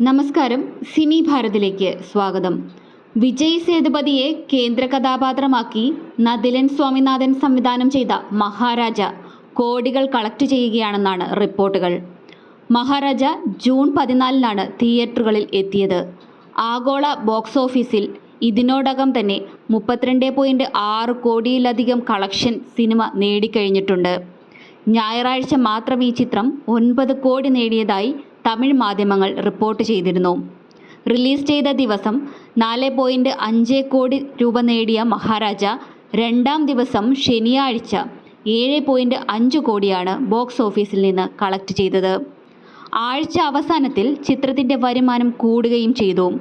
നമസ്കാരം. സിനി ഭാരതിലേക്ക് സ്വാഗതം. വിജയ് സേതുപതിയെ കേന്ദ്ര കഥാപാത്രമാക്കി നദിലൻ സ്വാമിനാഥൻ സംവിധാനം ചെയ്ത മഹാരാജ കോടികൾ കളക്ട് ചെയ്യുകയാണെന്നാണ് റിപ്പോർട്ടുകൾ. മഹാരാജ ജൂൺ പതിനാലിനാണ് തിയേറ്ററുകളിൽ എത്തിയത്. ആഗോള ബോക്സ് ഓഫീസിൽ ഇതിനോടകം തന്നെ മുപ്പത്തിരണ്ട് പോയിന്റ് ആറ് കോടിയിലധികം കളക്ഷൻ സിനിമ നേടിക്കഴിഞ്ഞിട്ടുണ്ട്. ഞായറാഴ്ച മാത്രം ഈ ചിത്രം ഒൻപത് കോടി നേടിയതായി തമിഴ് മാധ്യമങ്ങൾ റിപ്പോർട്ട് ചെയ്തിരുന്നു. റിലീസ് ചെയ്ത ദിവസം നാല് പോയിന്റ് അഞ്ച് കോടി രൂപ നേടിയ മഹാരാജ രണ്ടാം ദിവസം ശനിയാഴ്ച ഏഴ് പോയിന്റ് അഞ്ച് കോടിയാണ് ബോക്സ് ഓഫീസിൽ നിന്ന് കളക്ട് ചെയ്തത്. ആഴ്ച അവസാനത്തിൽ ചിത്രത്തിന്റെ വരുമാനം കൂടുകയും ചെയ്തു.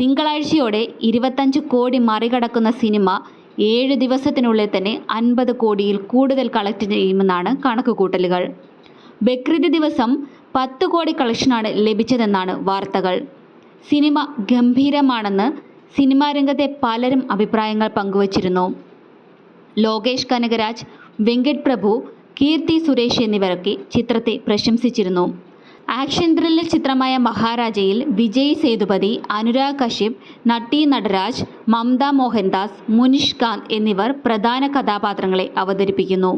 തിങ്കളാഴ്ചയോടെ ഇരുപത്തഞ്ച് കോടി മറികടക്കുന്ന സിനിമ ഏഴ് ദിവസത്തിനുള്ളിൽ തന്നെ അൻപത് കോടിയിൽ കൂടുതൽ കളക്ട് ചെയ്യുമെന്നാണ് കണക്കുകൂട്ടലുകൾ. ബക്രീദ് ദിവസം പത്ത് കോടി കളക്ഷനാണ് ലഭിച്ചതെന്നാണ് വാർത്തകൾ. സിനിമ ഗംഭീരമാണെന്ന് സിനിമാ രംഗത്തെ പലരും അഭിപ്രായങ്ങൾ പങ്കുവച്ചിരുന്നു. ലോകേഷ് കനകരാജ് വെങ്കട് പ്രഭു കീർത്തി സുരേഷ് എന്നിവരൊക്കെ ചിത്രത്തെ പ്രശംസിച്ചിരുന്നു. ആക്ഷൻ ത്രില്ലർ ചിത്രമായ മഹാരാജയിൽ വിജയ് സേതുപതി അനുരാഗ് കശ്യപ് നട്ടി നടരാജ് മമത മോഹൻദാസ് മുനിഷ് കാന്ത് എന്നിവർ പ്രധാന കഥാപാത്രങ്ങളെ അവതരിപ്പിക്കുന്നു.